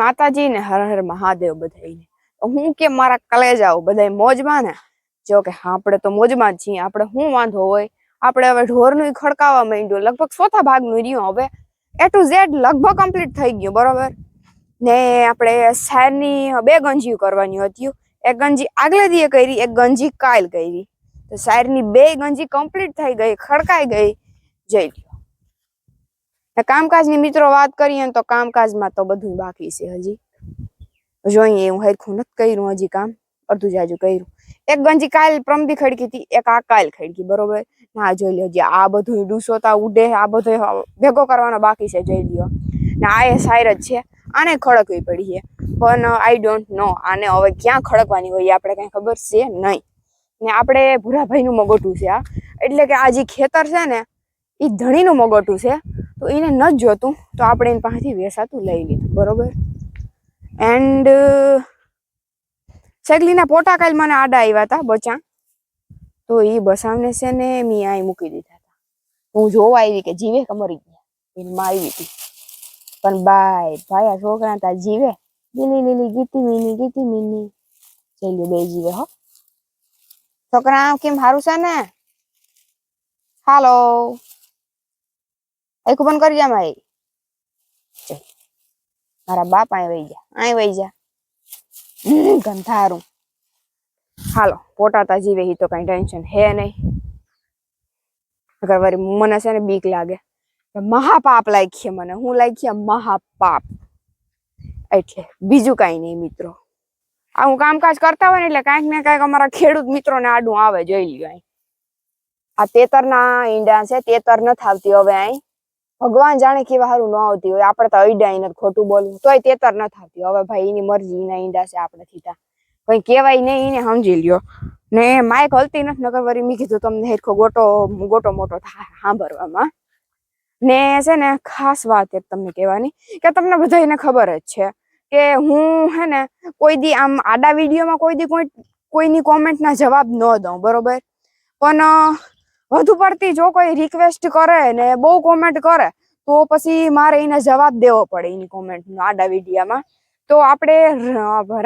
માતાજી ને હર હર મહાદેવ બધાઈને હું કે મારા કલેજાઓ બધા મોજમાં ને? જો કે હા, આપણે તો મોજમાં જ છીએ. આપણે શું વાંધો હોય? આપણે હવે ઢોરનું ખડકાવા માંડ્યું. લગભગ ચોથા ભાગનું રહ્યું હવે. એ ટુ ઝેડ લગભગ કમ્પ્લીટ થઈ ગયું, બરોબર? ને આપણે શાયરની બે ગંજીઓ કરવાની હતી. એક ગંજી આગલે દીએ કરી, એક ગંજી કાલ કરી. તો શાયરની બે ગંજી કમ્પ્લીટ થઈ ગઈ, ખડકાઈ ગઈ. જઈ કામકાજની મિત્રો વાત કરીએ ને તો કામકાજમાં તો બધું બાકી છે હજી. જોઈએ હું હરખું નથી કર્યું હજી કામ, અડધું જાજુ કર્યું. એક ગંજી કાલ પ્રમદી ખડકી હતી, એક આ કાલ ખડકી, બરોબર? ના જોઈ લ્યો હજી આ બધું ડૂસોતા ઉડે, આ બધો ભેગો કરવાનો બાકી છે જોઈ લ્યો. ને આ એ સાયર જ છે, આને ખડકવી પડી છે. પણ આઈ ડોન્ટ નો આને હવે ક્યાં ખડકવાની હોય આપણે કઈ ખબર છે નહીં. ને આપણે ભૂરાભાઈનું મગોટું છે આ. એટલે કે આ જે ખેતર છે ને એ ધણીનું મગોટું છે. તો એને ન જોતું, તો આપણે એની પાસેથી વેસાતું લઈ લીધું, બરોબર? એન્ડ સેગલીના પોટા કાલ મને આડા આવ્યા હતા બચા. તો એ બસાવને છે ને મેં અહીં મૂકી દીધા હતા હું જોવા આવી કે જીવે કે મરી ગયા? એને માં આવી હતી. પણ બાય આ છોકરા તા જીવે. લીલી લીલી, ગીતી, મીની ગીતી, મીની. જઈ બે જીવે, હો. છોકરા કેમ સારું છે ને? હાલો. આખું બંધ કરી જા મારી મારા બાપ અહીં વહી જા અહીં વહી જા ગંધારું. હાલો પોટાતા જીવે ઈ તો કઈ ટેન્શન હે નહીં. અગર વળી મને છે ને બીક લાગે મહાપાપ લાગીએ મને. હું લાગીએ મહાપાપ. એટલે બીજું કઈ નહીં, મિત્રો. આ હું કામકાજ કરતા હોય ને એટલે કાંઈક ને કાંઈક અમારા ખેડૂત મિત્રોને આડું આવે જોઈ લ્યો અહીં. આ તેતરના ઈંડા છે, તેતર નથી આવતી હવે અહીં. ભગવાન જાણે કેવા સારું ન આવતી હોય. આપણે તો અઈડા એને ખોટું બોલવું. તોય તેતર ન થતી. હવે ભાઈ, એની મરજી, એના ઈંડા છે આપણે થીતા કઈ કહેવાય નહીં, એને સમજી લ્યો. ને માઇક હલતી નથી નગર વળી મેં કીધું તમને હેરખો ગોટો ગોટો મોટો થાય સાંભળવામાં. ને છે ને, ખાસ વાત એક તમને કહેવાની, કે તમને બધાને ખબર જ છે, કે હું હે ને, કોઈ દી આમ આડા વિડીયોમાં કોઈ દી કોઈ, કોઈની કોમેન્ટના જવાબ ન દઉં, બરોબર? પણ વધુ પડતી જો કોઈ રિક્વેસ્ટ કરે ને બહુ કોમેન્ટ કરે, તો પછી મારે એને જવાબ દેવો પડે એની કોમેન્ટ આડા વિડીયામાં તો આપણે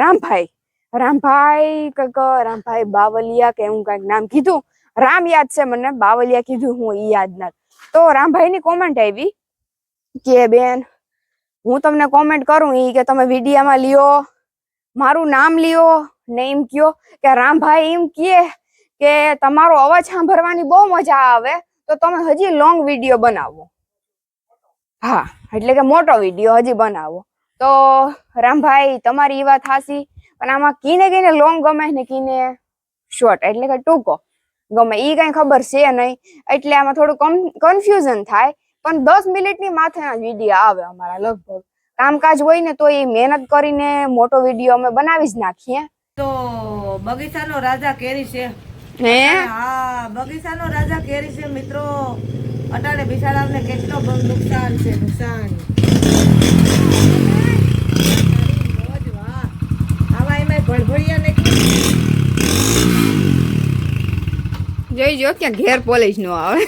રામભાઈ રામભાઈ કંઈક, રામભાઈ બાવલિયા કે હું કંઈક નામ કીધું. રામ યાદ છે મને, બાવલિયા કીધું હું એ યાદ ના. તો રામભાઈની કોમેન્ટ આવી કે બેન, હું તમને કોમેન્ટ કરું એ કે તમે વિડીયામાં લ્યો, મારું નામ લ્યો ને એમ કયો કે રામભાઈ એમ કહે કે તમારો અવાજ સાંભળવાની બહુ મજા આવે, તો તમે હજી લોંગ વીડિયો બનાવો. હા, એટલે કે મોટો વીડિયો હજી બનાવો. તો રામભાઈ, તમારી એ વાત હાસી પણ આમાં કીને કીને લોંગ ગમે ને કીને શોર્ટ એટલે કે ટૂંકો. ગમે એ કઈ ખબર છે નહીં, એટલે આમાં થોડું કન્ફ્યુઝન થાય, પણ દસ મિનિટની માથેના જ વીડિયો આવે અમારા લગભગ. કામકાજ હોય ને તો એ મહેનત કરીને મોટો વીડિયો અમે બનાવી જ નાખીએ. તો બગીચાનો રાજા કેરી છે. હે? હા બગીચાનો રાજા કેરી છે મિત્રો. અટાણે બિચારાને કેટલો નુકસાન છે નુકસાન. આવા એમાંય ભડભડિયા ને જોઈ જો ક્યાં ઘેર પોલીસ નો આવે.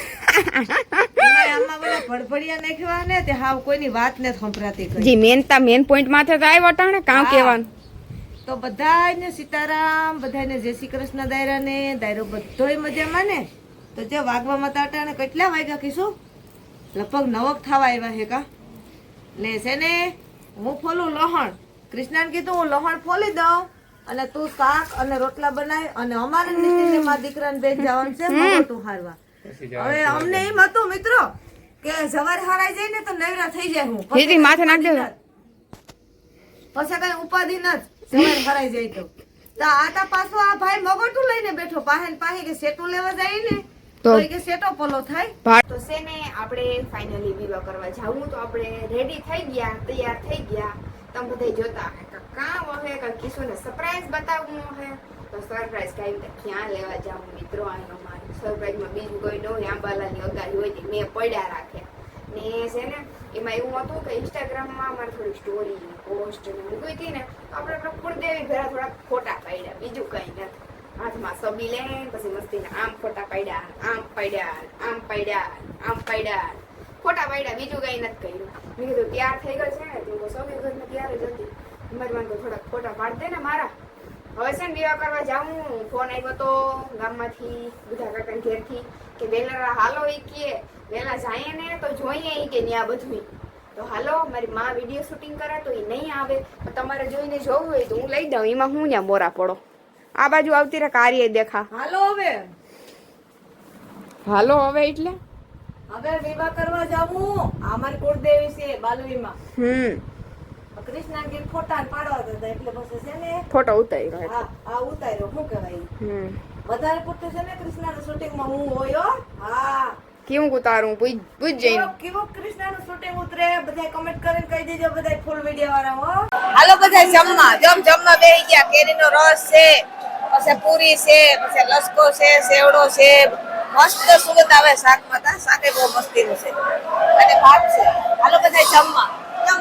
આમાં બધા ભડભડિયા નાખ્યા ને તે હાવ કોઈની વાત ને સંભળાતી. જી મેન તા મેન પોઈન્ટ માથે તો આવ્યો અટાણે કામ. કહેવાનું? તો બધાને સીતારામ બધાને જય શ્રી કૃષ્ણ દાયરાને. દાયરો બધોય મજામાં ને? તો જે વાગવામાં તો અટાણે કેટલા વાગ્યા કીશું લગભગ નવક થવા આવ્યા હે કા? ને છે ને હું ફોલું લોહણ. કૃષ્ણાને કીધું હું લોહણ ફોલી દઉં અને તું શાક અને રોટલા બનાય અને અમારે મારા દીકરાને બેન જવાનું છે મોટું હારવા. હવે અમને એમ હતું મિત્રો કે સવારે હારાઈ જાય ને તો નવરા થઈ જાય હું. પછી માથે નાખી પછી કઈ ઉપાધિ નથી સવારે ભરાઈ જાય તો. તો આતા પાછો આ ભાઈ મગોટું લઈને બેઠો. પાહે પાહે કે સેટો લેવા જાય ને તો? તો કે સેટો પલો થાય. તો સેને આપણે ફાઇનલી વિવાહ કરવા જાવું? તો આપણે રેડી થઈ ગયા તૈયાર થઈ ગયા. તમે બધા જોતા કા કે કા હે કે કિશુને સરપ્રાઈઝ બતાવવું હે તો સરપ્રાઈઝ કઈ રીતે ક્યાં લેવા જાવું મિત્રો? આનો મારે સરપ્રાઈઝમાં બીજું કોઈ ન આંબાલાની અગાડી હોય તે મેં પડ્યા રાખ્યા ને છે ને, એમાં એવું હતું કે ઇન્સ્ટાગ્રામમાં અમારે થોડી સ્ટોરી પોસ્ટ મૂકી હતી ને આપણે આપણે કુળદેવી ભેરા થોડા ફોટા પાડ્યા, બીજું કંઈ નથી. હાથમાં સબી લઈને પછી મસ્તીને આમ ફોટા પાડ્યા, આમ પાડ્યા આમ પાડ્યા આમ પાડ્યા. ફોટા પાડ્યા, બીજું કઈ નથી કર્યું. મેં કીધું, તૈયાર થઈ ગયો છે ને. તું સૌથી ઘરમાં તૈયાર જ હતી. મારી મને તો થોડાક ફોટા પાડ દે ને મારા. હવે છે ને વિવાહ કરવા જાઉં. ફોન આવ્યો તો ગામમાંથી બધા કાકા ઘેરથી કે વેલા હાલો એ કે વેલા જાય ને તો જોઈએ ઈ કે ત્યાં બધું તો હાલો મારી માં વીડિયો શૂટિંગ કરે તો એ નહીં આવે. તો તમારે જોઈને જોવું હોય તો હું લઈ દઉં એમાં હું ત્યાં મોરા પડો? આ બાજુ આવતી રે કાર્ય દેખા. હાલો હવે. હાલો હવે એટલે? હવે વિવાહ કરવા જાવું અમાર કુળદેવી છે બાલવીમાં. હમ. કૃષ્ણ ગીર ફોટા પાડવા હતા એટલે પછી છે ને ફોટો ઉતાર્યો હા આ ઉતાર્યો. શું કહેવાય? વધારે પૂરતું છે ને કૃષ્ણના શૂટિંગમાં હું હોય હા. કેવું ઉતારું? પૂછ પૂછ જઈને. કેવો કૃષ્ણનું શૂટિંગ ઉતરે? બધા કમેન્ટ કરીને કહી દેજો બધા ફૂલ વિડિયો વાળા હો. હાલો બધા જમવા. જમ જમવા બેહી ગયા. કેરીનો રસ છે પછી પૂરી છે પછી લસકો છે સેવડો છે. મસ્ત સુગંધ આવે શાકમાં તા. શાકે બહુ મસ્તીનું છે. અને ભાત છે. હાલો બધા જમવા.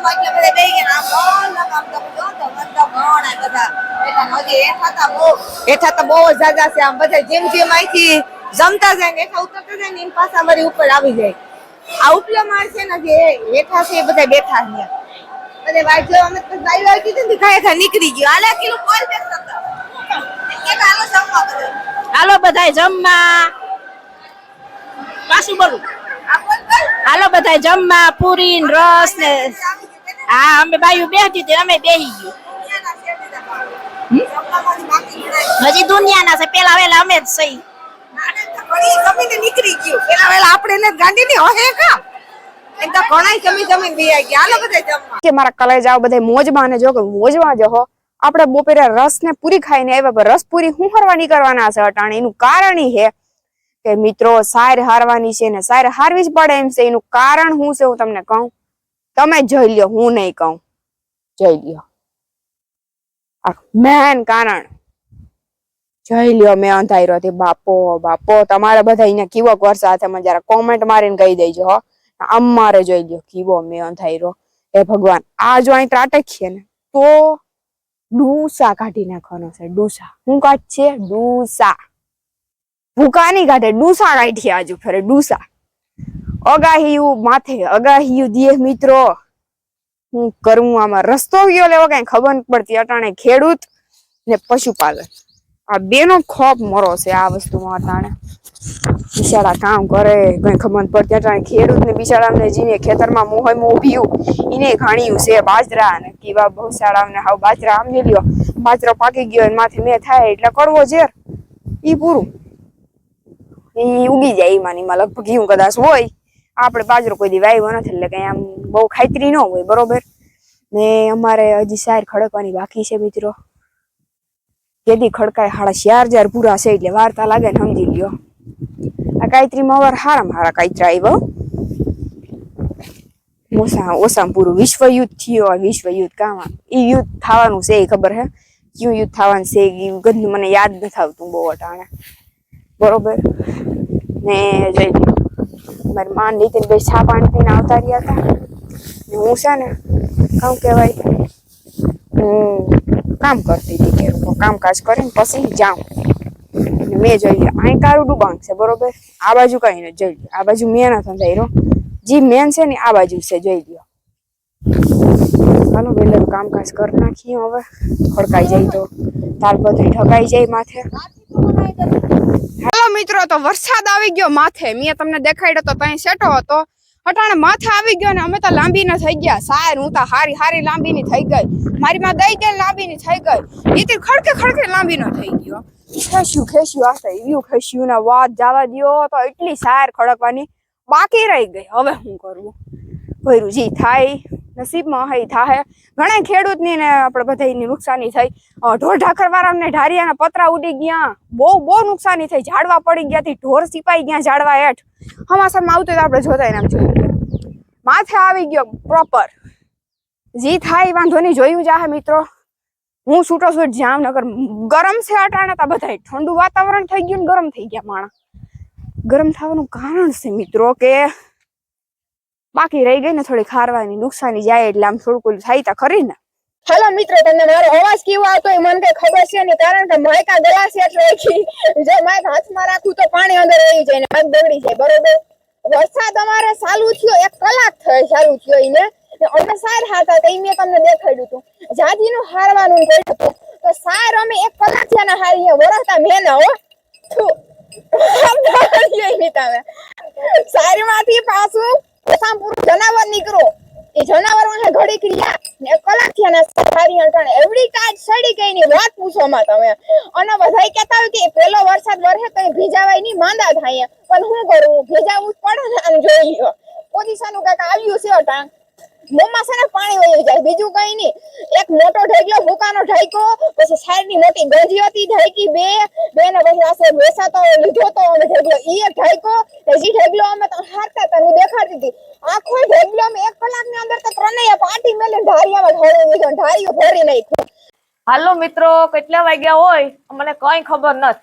જમવા એટલે બધા બેહી ગયા આમ બોલ આમ તો તો બધા ભણ આ બધા. એટલે હજી હેઠા તા બહુ. હેઠા તો બહુ જ જાજા છે. આમ બધા જેમ જેમ અહીંથી જમતા જાય ને એઠા ઉતરતા જાય ને એમ પાછા અમારી ઉપર આવી જાય. આ ઉપલો માળ છે ને જે હેઠા છે એ બધા બેઠા છે અને વાત જો અમે તો બાઈ વાઈ કીધું ને ખાય ખા નીકળી ગયો. હાલે કિલો કોલ બેઠા હતા હાલો જમવા બધે. હાલો બધાય જમવા. પાછું બોલ. હાલો બધાય જમવા. પૂરી ને રસ ને હા, અમે બાયું બેહતી હતી અમે બેહી ગયું. હજી દુનિયાના છે, પેલા વેલા અમે જ સહી. નીકળી ગયું પેલા વેલા હે મોજમાં જો કે મોજમાં હો. બપોરે રસ ને પૂરી ખાઈને આવ્યા પણ રસ પૂરી હું હરવા નીકળવાના છે અટાણે? એનું કારણ હે કે મિત્રો સાર હારવાની છે ને સાર હારવી જ પડે એમ છે. એનું કારણ શું છે હું તમને કહું. તમે જોઈ લ્યો, હું નહીં કહું. જોઈ લ્યો. મેન કારણ. જોઈ લ્યો, મેં અંધાર્યો તે બાપો બાપો, તમારે બધા અહીંયા કીવો છે મને જરા કોમેન્ટ મારીને કહી દેજો, હો. અમારે જોઈ લ્યો, કીવો, મેં અંધાર્યો. હે ભગવાન, આ જો અહીં ત્રાટકીએ ને, તો ડૂસા કાઢી નાખવાનો છે, ડૂસા. શું કાઢ છે ડૂસા. ભૂકા નહીં કાઢે, ડૂસા કાઢી આજુ ફરે ડૂસા. અગાહિયું માથે, અગાહિયું દિયે મિત્રો. હું કરવું આમાં રસ્તો ગયો લેવો કઈ ખબર પડતી. અટાણે ખેડૂત ને પશુપાલન આ બેનો ખોપ મરો છે આ વસ્તુમાં અટાણે. બિચારા કામ કરે, કઈ ખબર પડતી. અટાણે ખેડૂત ને બિચારાને જીને ખેતરમાં મોહમાં ઉભ્યું એને ઘાણ્યું છે બાજરા ને કેવા બહુ સારા ને હાવ બાજરા આમ લ્યો. બાજરો પાકી ગયો માથે મેં થાય એટલે કરવો ઝેર. ઈ પૂરું. ઈ ઉગી જાય એમાં એમાં લગભગ એવું કદાચ હોય. આપણે બાજરો કોઈ દી વાવ્યો નથી, એટલે કઈ આમ બહુ ખાતરી ન હોય, બરોબર? ને અમારે હજી સાર ખડકવાની બાકી છે મિત્રો. જેથી ખડકાય હાડા ચાર હજાર પૂરા છે, એટલે વાર્તા લાગે ને સમજી લ્યો. આ કાયત્રીમાં અવાર હારામાં હારા કાયત્રા આવ્યો ઓસા ઓસામ પૂરું વિશ્વ યુદ્ધ થયો વિશ્વ યુદ્ધ કામાં? ઈ યુદ્ધ થવાનું છે એ ખબર હે? કયું યુદ્ધ થવાનું છે એ ગંધ મને યાદ નથી આવતું બહુ અટાણે. બરોબર? ને જોઈ લ્યો મારી માં નીતિનભાઈ ભાઈ ચા પાણી પીને આવતા રહ્યા હતા. ને હું છે ને કામ કહેવાય હું કામ કરતી હતી કે કામકાજ કરીને પછી જાઉં. મેં જોઈ લ્યો, અહીં કારું ડુબાંગ છે, બરોબર? આ બાજુ કઈ નથી, જોઈ લ્યો. આ બાજુ મેં નથી રહ્યો જે મેન છે ને, આ બાજુ છે, જોઈ લ્યો. ચાલો વેલેરું કામકાજ કરી નાખીએ હવે. ખડકાઈ જાય તો, તાલપત્રી ઠકાઈ જાય માથે. હેલો મિત્રો, તો વરસાદ આવી ગયો માથે. મેં તમને દેખાડ્યો તો ત્યાં સેટો હતો. અટાણે માથે આવી ગયો ને અમે તો લાંબી ના થઈ ગયા. સાર હું તો હારી હારી લાંબી ની થઈ ગઈ. મારી માં દઈ ગઈ લાંબી ની થઈ ગઈ. નીતિ ખડકે ખડકે લાંબી નો થઈ ગયો. ખેસ્યું ખેસ્યું, આ એવું ખેસ્યું ને વાત જવા દ્યો તો એટલી સાર ખડકવાની બાકી રહી ગઈ. હવે શું કરવું ભર્યું જે થાય નસીબમાં હઈ થાય ઘણા ખેડૂતની ને આપણે બધાની નુકસાની થઈ. ઢોર ઢાખરવાળાને ઢારિયાના પતરા ઉડી ગયા. બહુ બહુ નુકસાની થઈ. ઝાડવા પડી ગયા ઢોર સિપાઈ ગયા ઝાડવા હેઠ. હમાસામાં આવતું હોય તો આપણે જોતા એમ જોઈએ માથે આવી ગયો પ્રોપર જી થાય, વાંધો નહીં, જોયું જાહે મિત્રો. હું છૂટો છૂટ જામનગર. ગરમ છે અટાણે તા બધા ઠંડુ વાતાવરણ થઈ ગયું ને ગરમ થઈ ગયા માણા ગરમ થવાનું કારણ છે મિત્રો કે બાકી રહી ગઈ ને થોડી ખારવાની નુકસાની જાય એટલે આમ થોડું થાય તા ખરી ને. હેલો મિત્રો, તમને મારો અવાજ કેવો આવતો એ મને કઈ ખબર છે નહીં, કારણ કે માયકા ગલાસ એટલે રાખી જો માયક હાથમાં રાખું તો પાણી અંદર રહી જાય ને માઇક બગડી જાય, બરોબર? વરસાદ અમારે ચાલુ થયો, એક કલાક થયો ચાલુ થયો એને અમે સાર હારતા હતા, ઈ મેં તમને દેખાડ્યું હતું જાજીનું હારવાનું કહ્યું હતું. તો સાર અમે એક કલાક થયા હારીએ, વરસતા મેં ના હો સારીમાંથી પાછું પૂરું જનાવર નીકળો. એ જનાવર વાહે ઘડી ક્રિયા ને કલાક થયા સારી અંટાણે એવડી કાચ સડી ગઈ ની વાત પૂછો માં તમે. અને બધાય કહેતા હોય કે પેલો વરસાદ વરસે તો ભીજાવાયની માંદા થાય પણ શું કરું? ભેજાવું જ પડે ને આમ જોઈ લ્યો પોઝિશનનું કાંઈક આવ્યું છે ટાંક મોંમાં છે પાણી વહી જાય, બીજું કઈ નહીં એક મોટો ઢેકલો ભૂકાનો ઢાઈકો પછી સાઈડની મોટી ગંજી હતી ઢાઈકી બે બે ને પછી આસે બેસાતો લીધો તો અમે ઢેકલો ઈ એક ઢાઈકો હજી ઢેકલો અમે તો હારતા હું દેખાડતી હતી. આખો ઢેકલો અમે એક કલાકની અંદર તો ત્રણેય પાટી મેલે ઢારિયામાં ઢોળી દીધો ઢારિયો ભરી નાખ્યો. હાલો મિત્રો, કેટલા વાગ્યા હોય? મને કઈ ખબર નથી.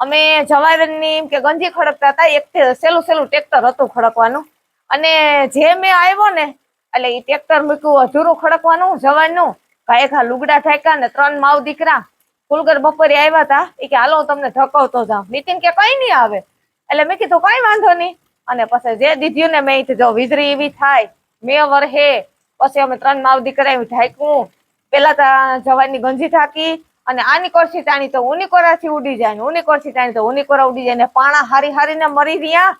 અમે જવારની કે ગંજી ખડકતા હતા, એક સેલું સેલું ટ્રેક્ટર હતું ખડકવાનું. અને જે મેં આવ્યો ને એટલે એ ટ્રેક્ટર મૂક્યું, અધૂરું ખડકવાનું, જવાનું. કાંઈ ખા લુગડા ઠાક્યા ને ત્રણ માવ દીકરા. ફૂલગર બપોરે આવ્યા હતા એ કે, હાલો, હું તમને ધકવતો જાઉં. નીતિન કે, કઈ નહીં આવે. એટલે મેં કીધું, કઈ વાંધો નહીં. અને પછી જે દીધ્યું ને મેં જો વીજળી એવી થાય. મેં વરહે પછી અમે ત્રણ માવ દીકરા એવું ઢાંક્યું. પેલા તો જવાની ગંજી ઠાકી અને આની કોરસી તાણી તો ઉની કોરાથી ઉડી જાય ને ઉની કોરસી તાણી તો ઉની કોરા ઉડી જાય ને પાણા હારી હારીને મરી રહ્યા.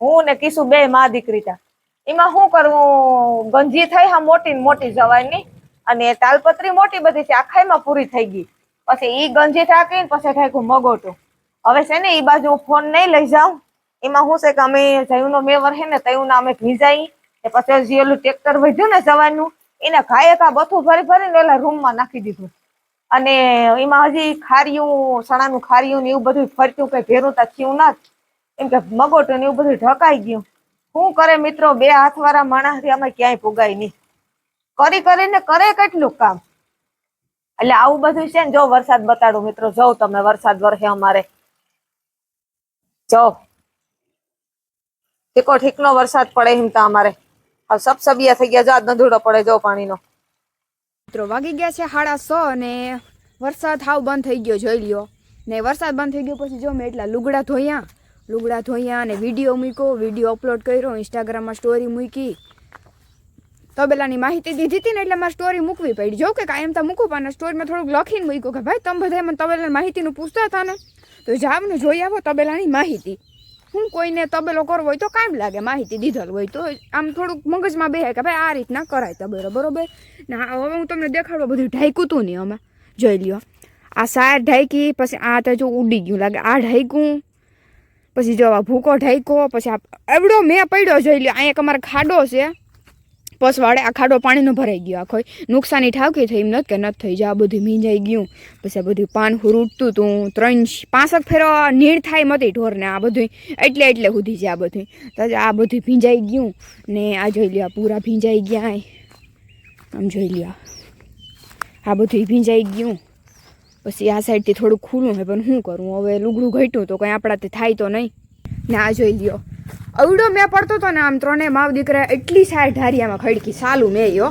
હું ને કિશુ બે મા દીકરી તા. એમાં શું કરવું? ગંજી થઈ હા મોટી મોટી જવાની. અને તાલપત્રી મોટી બધી છે આખાઈમાં પૂરી થઈ ગઈ. પછી એ ગંજી ઠાકીને પછી ઠાક્યું મગોટું. હવે છે ને એ બાજુ ફોન નહીં લઈ જાઉં. એમાં શું છે કે અમે જયુનો મેવર છે ને તયુંના અમે ભીજાઈ. એ પછી હજી ઓલું ટ્રેક્ટર વધ્યું ને જવાનું. એને ઘાયે કા બથું ભરી ભરીને ઓલા રૂમમાં નાખી દીધું. અને એમાં હજી ખારિયું, સણાનું ખારિયું ને એવું બધું ફરતું, કઈ ભેરું તા થયું ના એમ કે મગોટું ને એવું બધું ઢકાઈ ગયું. શું કરે મિત્રો બે હાથ વાળા માણસ અમે ક્યાંય પુગાય નહીં. કરી કરીને કરે કેટલું કામ? એટલે આવું બધું છે ને, જો વરસાદ બતાડું મિત્રો, જો તમે વરસાદ વરસે અમારે. જો. ઠીકો ઠીકનો વરસાદ પડે એમ તો અમારે. હવે સબસબિયા થઈ ગયા, જો આજ નધુડો પડે, જો પાણીનો. મિત્રો, વાગી ગયા છે સાડા સો અને વરસાદ હાવ બંધ થઈ ગયો, જોઈ લ્યો. ને વરસાદ બંધ થઈ ગયો, પછી જો મેં એટલા લુગડા ધોયા લુગડા ધોયા અને વીડિયો મૂક્યો. વીડિયો અપલોડ કર્યો. ઇન્સ્ટાગ્રામમાં સ્ટોરી મૂકી. તબેલાની માહિતી દીધી હતી ને એટલે મારે સ્ટોરી મૂકવી પડી. જો કે કાયમ તો મૂકું, પણ સ્ટોરીમાં થોડુંક લખીને મૂક્યું કે ભાઈ, તમે બધા મને તબેલાની માહિતીનું પૂછતા હતા ને, તો જાવ ને જોઈ આવો તબેલાની માહિતી. હું કોઈને તબેલો કરવો હોય તો કામ લાગે. માહિતી દીધેલ હોય તો આમ થોડુંક મગજમાં બેહે કે ભાઈ, આ રીતના કરાય તબેલો, બરોબર? ને હવે હું તમને દેખાડવા બધું ઢાંક્યું તું નહીં અમે જોઈ લ્યો. આ સાર ઢાંકી, પછી આ તો જો ઉડી ગયું લાગે. આ ઢાંક્યું પછી જો ભૂકો ઢાંકો પછી આ એવડો મેં પડ્યો જોઈ લ્યો અહીંયા અમારે ખાડો છે. પસવાડે આ ખાડો પાણીનો ભરાઈ ગયો આખો. નુકસાની ઠાવકી થઈ એમ નથી કે નથી થઈ જાય આ બધું મીંજાઈ ગયું. પછી આ બધું પાન હુરૂટતું તું, ત્રણ પાંસઠ ફેરો નીણ થાય મતી ઢોરને આ બધું એટલે એટલે સુધી છે આ બધું તો આ બધું ભીંજાઈ ગયું ને આ જોઈ લ્યો પૂરા ભીંજાઈ ગયા આમ જોઈ લ્યો. આ બધું ભીંજાઈ ગયું. પછી આ સાઈડથી થોડું ખુલ્લું હોય, પણ શું કરું? હવે લુગડું ઘટ્યું તો કંઈ આપણાથી થાય તો નહીં. ને આ જોઈ લ્યો. અવડો મેં પડતો હતો ને આમ ત્રણે માવ દીકરા એટલી સાર ઢારિયામાં ખડકી. સાલું મેં યો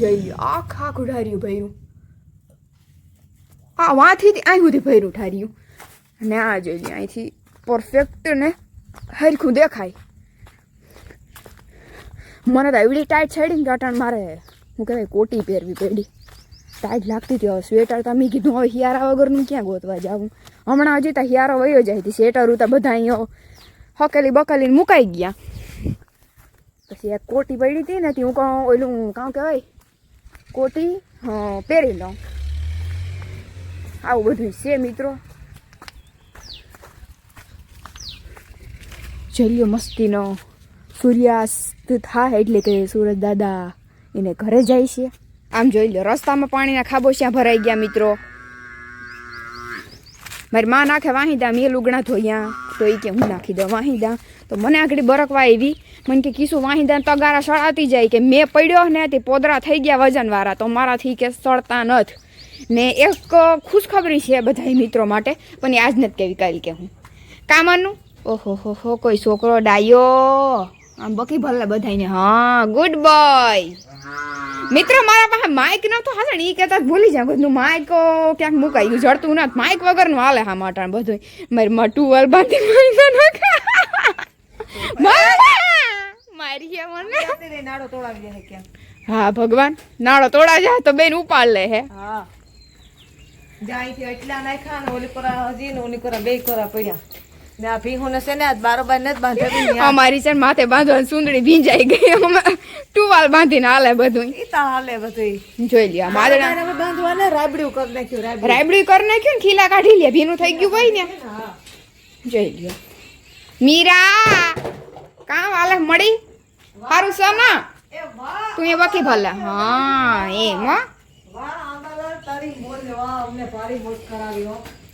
જોઈ લ્યો, આખા આખું ઢાર્યું ભર્યું. આ વાંથી અહીં સુધી ભર્યું ઢાર્યું. અને આ જોઈ લ્યો, અહીંથી પરફેક્ટ ને હરખું દેખાય. મને તો એવડી ટાઈટ છેડી ને અટાણ મારે, હું કહેવાય, કોટી પહેરવી પડી. ટાઈટ લાગતી હતી. સ્વેટર તો મેં કીધું, હવે હિયારા વગરનું ક્યાં ગોતવા જાવું હમણાં હજી તો હિયારો વયો જાય હતી સ્વેટર તો બધા અહીંયા હકેલી બકેલીને મુકાઈ ગયા. પછી એક કોટી પડી હતી ને હું કહું, ઓલું કાં કહેવાય, કોટી પહેરી લઉં. આવું બધું છે મિત્રો. ચલ્યો મસ્તીનો સૂર્યાસ્ત થાય એટલે કે સુરજ દાદા એને ઘરે જાય છે. આમ જોઈ લો, રસ્તામાં પાણીના ખાબોચિયા ભરાઈ ગયા મિત્રો. મારી માં નાખે વાહિદા મેં લુગણા ધોયા. તો એ કે હું નાખી દઉં વાહિદા. તો મને આગળ બરકવા આવી મને કે કીશું વાહિદા તગારા સળાતી જાય કે મેં પડ્યો ને તે પોદરા થઈ ગયા વજનવાળા. તો મારાથી કે સળતા નથી. ને એક ખુશખબરી છે બધા મિત્રો માટે, પણ આજ નથી કેવી કાલી કે હું. કામનું ઓહો, હો હો, કોઈ છોકરો ડાયો. આમ બકી ભલે બધાને હા, ગુડ બોય. મિત્રો મારા પાસે માઇક નતો હાલે ને એ કહેતા ભૂલી જાય બધું માઇક ક્યાંક મુકાઈ ગયું, જડતું નથી. માઇક વગરનું હાલે હા માટાણ બધું મારી મટું વલ બાંધી મારી તો નાખે. મને નાડો તોડાવી દે ક્યાં હા, ભગવાન. નાડો તોડા જાય તો બેન ઉપાડ લે હે. હા. જાય એટલા નાખ્યા ને ઓલી કોરા હજી ને ઓલી કોરા બે કોરા પડ્યા. છે અમારી છે માથે બાંધવાની સુંદડી ભીંજાઈ ગઈ. ટુવાલ બાંધીને હાલે બધું હાલે બધું જોઈ લ્યો માદડા હવે ને રાબડ્યું કરી નાખ્યું રાબડ્યું કરી નાખ્યું ને ખીલા કાઢી લે ભીનું થઈ ગયું હોય ને. જોઈ લ્યો. મીરા કામ હાલે મળી? સારું સમા એ તું એ વકી ભલે. હા એમ હો. તારી મોજ વાહ અમને ભારી મોજ કરાવી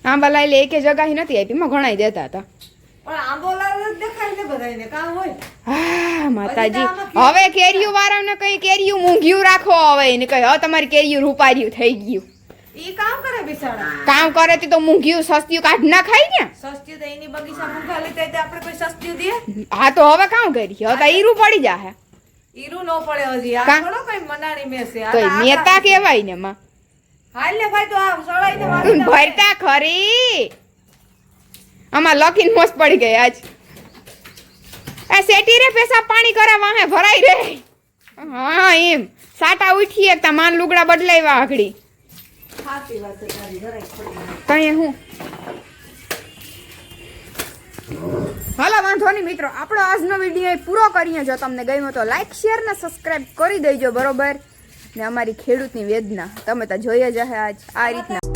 હો આંબા લાઈ લે એકે જગાહી નથી આપી માં ઘણાઈ દેતા હતા. આંબોલાલ માતાજી હવે કેરીયું વાળાને કઈ કેરીયું મૂંઘ્યું રાખો હવે એને કઈ હવે તમારી કેરીયું રૂપાર્યું થઈ ગયું. કામ કરે બિચારા. કામ કરે તો મૂંઘ્યું સસ્તું કાઢ ના ખાય ને. સસ્તી તો એની બગીચા મૂંગા લીધા તે આપણે કોઈ સસ્તી દે હા તો હવે કામ કરી? હવે તો ઈરું પડી જાહે. ઈરું ન પડે હજી. આ થોડો કઈ મનાણી મેસે. તો તો નેતા કહેવાય ને માં તો તું. ભરતા ખરી. આમાં લખીને મોસ પડી ગઈ આજ. એ શેટી રે પૈસા પાણી કરે વાહે ભરાઈ રે. હા એમ. સાટા ઉઠી એકતા માન લુગડા બદલાવ્યા ખોટી તઈએ હું? હાલો વાંધો નહીં મિત્રો આપણો આજનો વીડિયો પૂરો કરીએ જો તમને ગમ્યો તો લાઈક શેર ને સબસ્ક્રાઇબ કરી દેજો બરોબર? ને અમારી ખેડૂતની વેદના. તમે તો જોઈએ જ આ રીતના.